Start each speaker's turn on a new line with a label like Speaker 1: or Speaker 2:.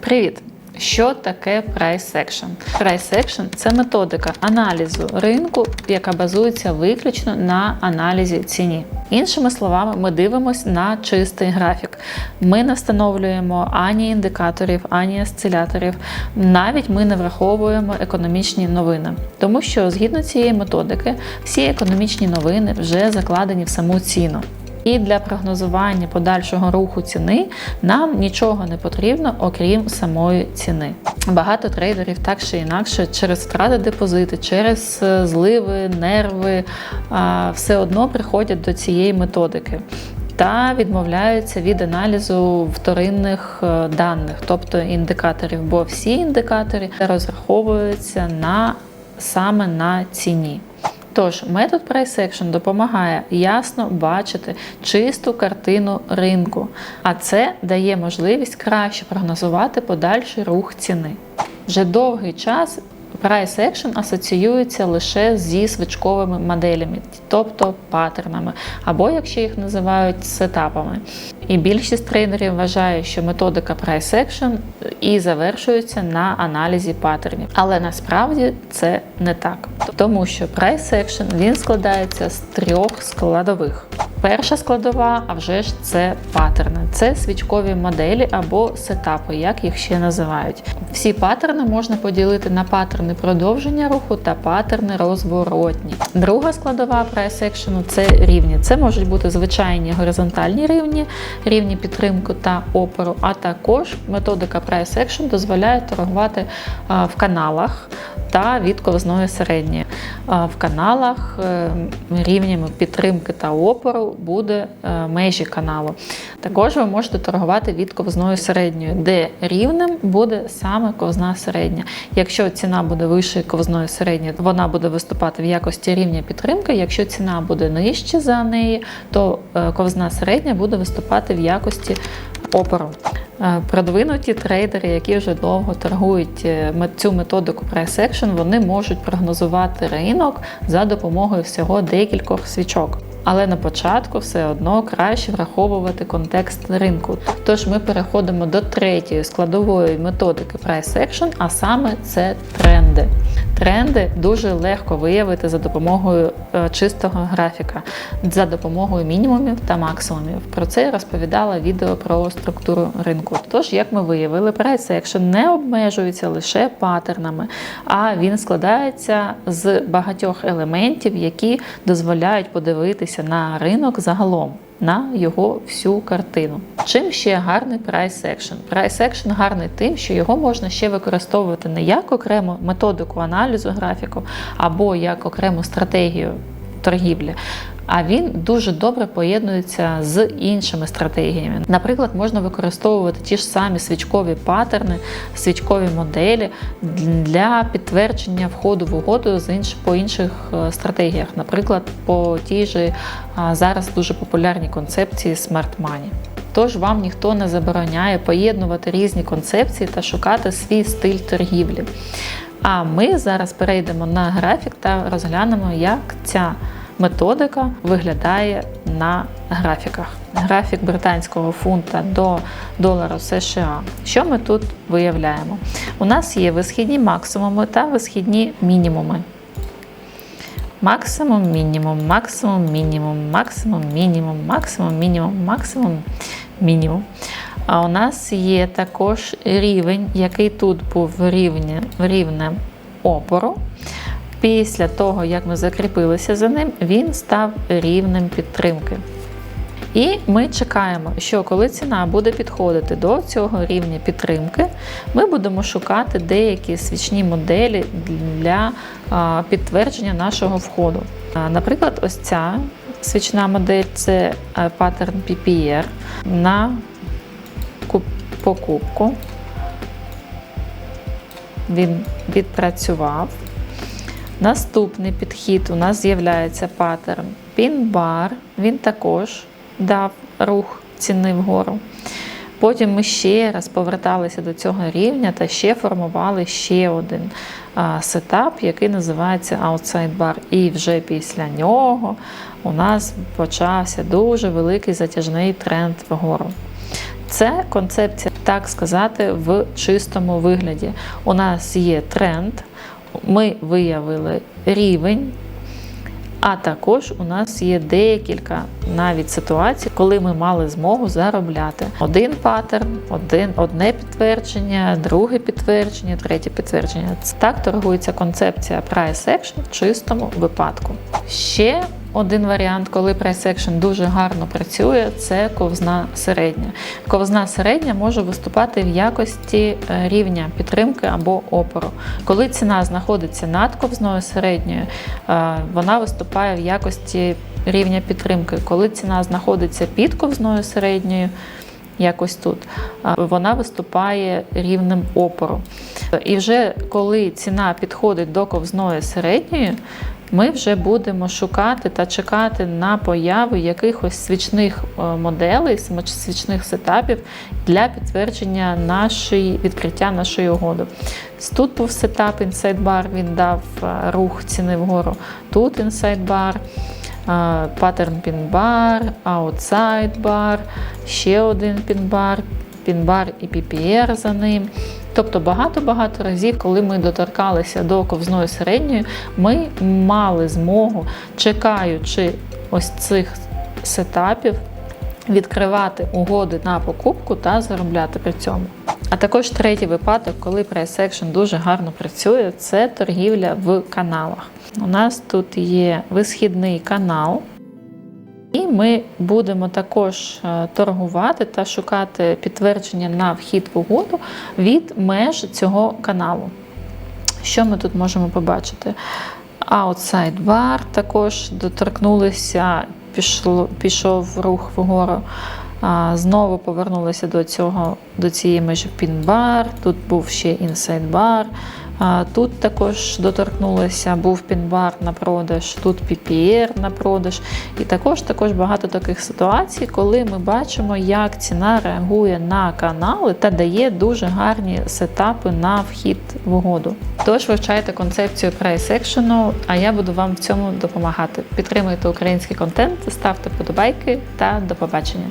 Speaker 1: Привіт! Що таке Price Action? Price Action – це методика аналізу ринку, яка базується виключно на аналізі ціні. Іншими словами, ми дивимося на чистий графік. Ми не встановлюємо ані індикаторів, ані осциляторів. Навіть ми не враховуємо економічні новини, тому що згідно цієї методики всі економічні новини вже закладені в саму ціну. І для прогнозування подальшого руху ціни нам нічого не потрібно, окрім самої ціни. Багато трейдерів так чи інакше через втрати депозити, через е, зливи, нерви все одно приходять до цієї методики. Та відмовляються від аналізу вторинних е, даних, тобто індикаторів, бо всі індикатори розраховуються на саме на ціні. Тож, метод Price Action допомагає ясно бачити чисту картину ринку, а це дає можливість краще прогнозувати подальший рух ціни. Вже довгий час Price Action асоціюється лише зі свічковими моделями, тобто паттернами, або якщо їх називають сетапами. І більшість трейдерів вважає, що методика Price Action і завершується на аналізі паттернів. Але насправді це не так. Тому що Price Action він складається з трьох складових. Перша складова, а вже ж це паттерни. Це свічкові моделі або сетапи, як їх ще називають. Всі паттерни можна поділити на паттерни продовження руху та паттерни розворотні. Друга складова Action – це рівні. Це можуть бути звичайні горизонтальні рівні, рівні підтримки та опору, а також методика Action дозволяє торгувати в каналах та від ковзної середньої. В каналах е, рівнями підтримки та опору буде е, межі каналу. Також ви можете торгувати від ковзної середньої, де рівнем буде саме ковзна середня. Якщо ціна буде вище ковзної середньої, вона буде виступати в якості рівня підтримки. Якщо ціна буде нижче за неї, то е, ковзна середня буде виступати в якості опору. Е, продвинуті трейдери, які вже довго торгують цю методику Price Action, вони можуть прогнозувати ринок за допомогою всього декількох свічок. Але на початку все одно краще враховувати контекст ринку. Тож ми переходимо до третьої складової методики Price Action, а саме це тренди. Тренди дуже легко виявити за допомогою е, чистого графіка, за допомогою мінімумів та максимумів. Про це я розповідала відео про структуру ринку. Тож, як ми виявили, Price Action не обмежується лише паттернами, а він складається з багатьох елементів, які дозволяють подивитися на ринок загалом на його всю картину. Чим ще гарний Price Action? Price Action гарний тим, що його можна ще використовувати не як окрему методику аналізу графіку або як окрему стратегію торгівлі. А він дуже добре поєднується з іншими стратегіями. Наприклад, можна використовувати ті ж самі свічкові паттерни, свічкові моделі для підтвердження входу в угоду з інш, по інших е, стратегіях, наприклад, по тій же зараз дуже популярній концепції Smart Money. Тож вам ніхто не забороняє поєднувати різні концепції та шукати свій стиль торгівлі. А ми зараз перейдемо на графік та розглянемо, як ця методика виглядає на графіках. Графік британського фунта до долару США. Що ми тут виявляємо? У нас є висхідні максимуми та висхідні мінімуми. Максимум, мінімум, максимум, мінімум, максимум, мінімум, максимум, мінімум, максимум, мінімум. А у нас є також рівень, який тут був рівне, рівне опору. Після того, як ми закріпилися за ним, він став рівнем підтримки. І ми чекаємо, що коли ціна буде підходити до цього рівня підтримки, ми будемо шукати деякі свічні моделі для підтвердження нашого входу. Наприклад, ось ця свічна модель це паттерн PPR на покупку. Він відпрацював. Наступний підхід у нас з'являється паттерн пін-бар, він також дав рух ціни вгору. Потім ми ще раз поверталися до цього рівня та ще формували ще один а, сетап, який називається Outside Bar. І вже після нього у нас почався дуже великий затяжний тренд вгору. Це концепція, так сказати, в чистому вигляді. У нас є тренд, ми виявили рівень. А також у нас є декілька навіть ситуацій, коли ми мали змогу заробляти один паттерн, один, одне підтвердження, друге підтвердження, третє підтвердження. Так торгується концепція price action в чистому випадку. Ще один варіант, коли price action дуже гарно працює, це ковзна середня. Ковзна середня може виступати в якості е, рівня підтримки або опору. Коли ціна знаходиться над ковзною середньою, е, вона виступає в якості рівня підтримки. Коли ціна знаходиться під ковзною середньою, якось тут, вона виступає рівнем опору. І вже коли ціна підходить до ковзної середньої, ми вже будемо шукати та чекати на появу якихось свічних е, моделей, свічних сетапів для підтвердження нашої відкриття нашої угоди. Тут був сетап Bar, він дав е, рух ціни вгору. Тут Bar, е, паттерн пінбар, Bar, ще один пінбар, пінбар і PPR за ним. Тобто багато-багато разів, коли ми доторкалися до ковзної середньої, ми мали змогу, чекаючи ось цих сетапів, відкривати угоди на покупку та заробляти при цьому. А також третій випадок, коли price action дуже гарно працює, це торгівля в каналах. У нас тут є висхідний канал, і ми будемо також е, торгувати та шукати підтвердження на вхід в угоду від меж цього каналу. Що ми тут можемо побачити? Outside bar також доторкнулися, пішло, пішов рух вгору. Знову повернулися до цього, до цієї межі пін-бар, тут був ще. А, Тут також доторкнулися, був пін-бар на продаж, тут PPR на продаж. І також також багато таких ситуацій, коли ми бачимо, як ціна реагує на канали та дає дуже гарні сетапи на вхід в угоду. Тож вивчайте концепцію price action, а я буду вам в цьому допомагати. Підтримуйте український контент, ставте подобайки та до побачення.